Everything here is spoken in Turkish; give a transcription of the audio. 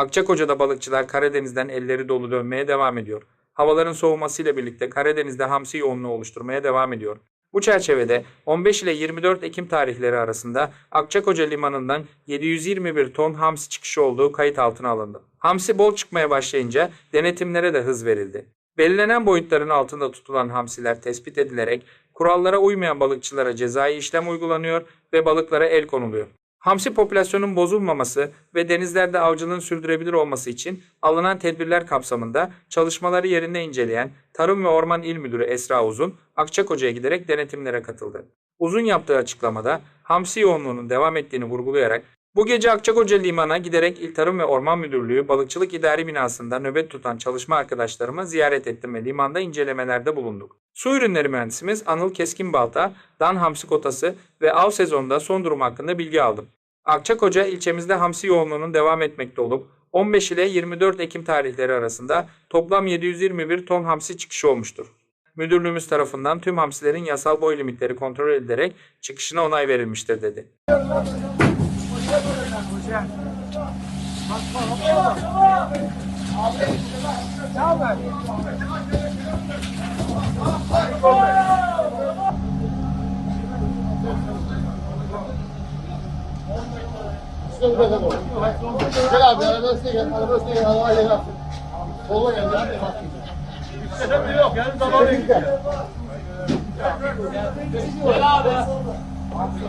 Akçakoca'da balıkçılar Karadeniz'den elleri dolu dönmeye devam ediyor. Havaların soğumasıyla birlikte Karadeniz'de hamsi yoğunluğu oluşturmaya devam ediyor. Bu çerçevede 15 ile 24 Ekim tarihleri arasında Akçakoca limanından 721 ton hamsi çıkışı olduğu kayıt altına alındı. Hamsi bol çıkmaya başlayınca denetimlere de hız verildi. Belirlenen boyutların altında tutulan hamsiler tespit edilerek kurallara uymayan balıkçılara cezai işlem uygulanıyor ve balıklara el konuluyor. Hamsi popülasyonun bozulmaması ve denizlerde avcılığın sürdürebilir olması için alınan tedbirler kapsamında çalışmaları yerinde inceleyen Tarım ve Orman İl Müdürü Esra Uzun, Akçakoca'ya giderek denetimlere katıldı. Uzun yaptığı açıklamada hamsi yoğunluğunun devam ettiğini vurgulayarak bu gece Akçakoca Liman'a giderek İl Tarım ve Orman Müdürlüğü Balıkçılık İdari Binası'nda nöbet tutan çalışma arkadaşlarımı ziyaret ettim ve limanda incelemelerde bulunduk. Su ürünleri mühendisimiz Anıl Keskinbalta, Dan Hamsi Kotası ve av sezonunda son durum hakkında bilgi aldım. Akçakoca ilçemizde hamsi yoğunluğunun devam etmekte olup 15 ile 24 Ekim tarihleri arasında toplam 721 ton hamsi çıkışı olmuştur. Müdürlüğümüz tarafından tüm hamsilerin yasal boy limitleri kontrol edilerek çıkışına onay verilmiştir dedi. Gel abi araba üstüne gel. Araba üstüne gel. Araba gel. Sola gel. Hadi bak. Sebebi yok yani zaman bekliyor. Gel abi. Hadi